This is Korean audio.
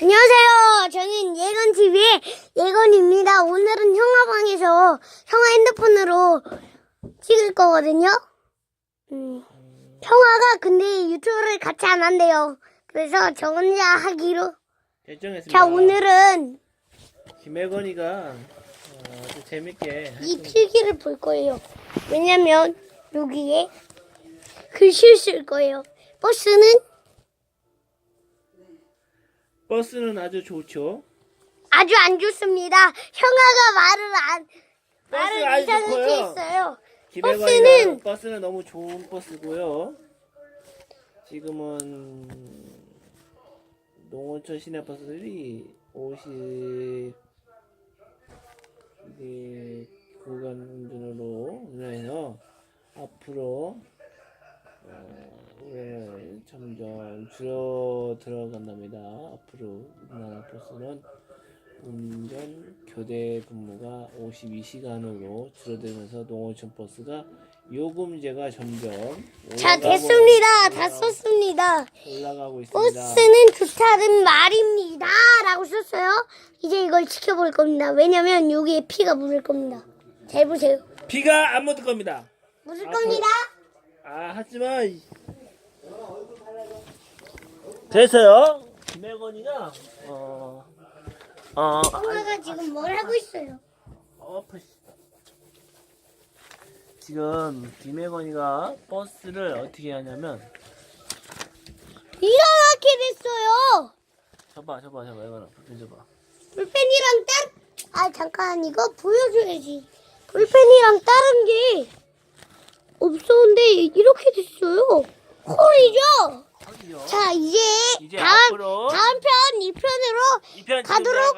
안녕하세요. 저는 예건TV의 예건입니다. 오늘은 형아방에서 형아 핸드폰으로 찍을 거거든요. 음, 형아가 근데 유튜브를 같이 안 한대요. 그래서 저 혼자 하기로. 결정했습니다. 자, 오늘은 김혜건이가 어, 아주 재밌게 이 필기를 볼 거예요. 왜냐면 여기에 글씨를 쓸 거예요. 버스는 버스는 아주 좋죠. 아주 안 좋습니다. 형아가 말을 안, 버스 말을 아주 이상하게 좋고요. 했어요. 버스는 버스는 너무 좋은 버스고요. 지금은 농어촌 시내 버스들이 50 이게 구간 운전으로 운행해서 앞으로 어, 예, 점점 줄어 들어간답니다. 앞으로 우리나라 버스는 운전 교대 근무가 52시간으로 줄어들면서 농어촌 버스가 요금제가 점점 자 올라가고- 됐습니다. 다 올라가고- 썼습니다. 올라가고 있습니다. 버스는 좋다는 말입니다. 라고 썼어요. 이제 이걸 지켜볼 겁니다. 왜냐면 여기에 피가 묻을 겁니다. 잘 보세요. 비가 안 묻을 겁니다. 묻을 아, 겁니다. 아 하지마. 이- 그래서요 김혜건이가 어 어, 형아가 지금 뭘 하고 있어요? 어. 지금 김혜건이가 버스를 어떻게 하냐면 이상하게 됐어요. 저봐 저봐 저봐 이거는 불펜 줘봐 볼펜이랑 다른 아 잠깐 이거 보여줘야지. 볼펜이랑 다른 게 없었는데 이렇게 됐어요. 콜이죠? 자 이제, 이제 다음 앞으로 다음 편 2편으로 이편 가도록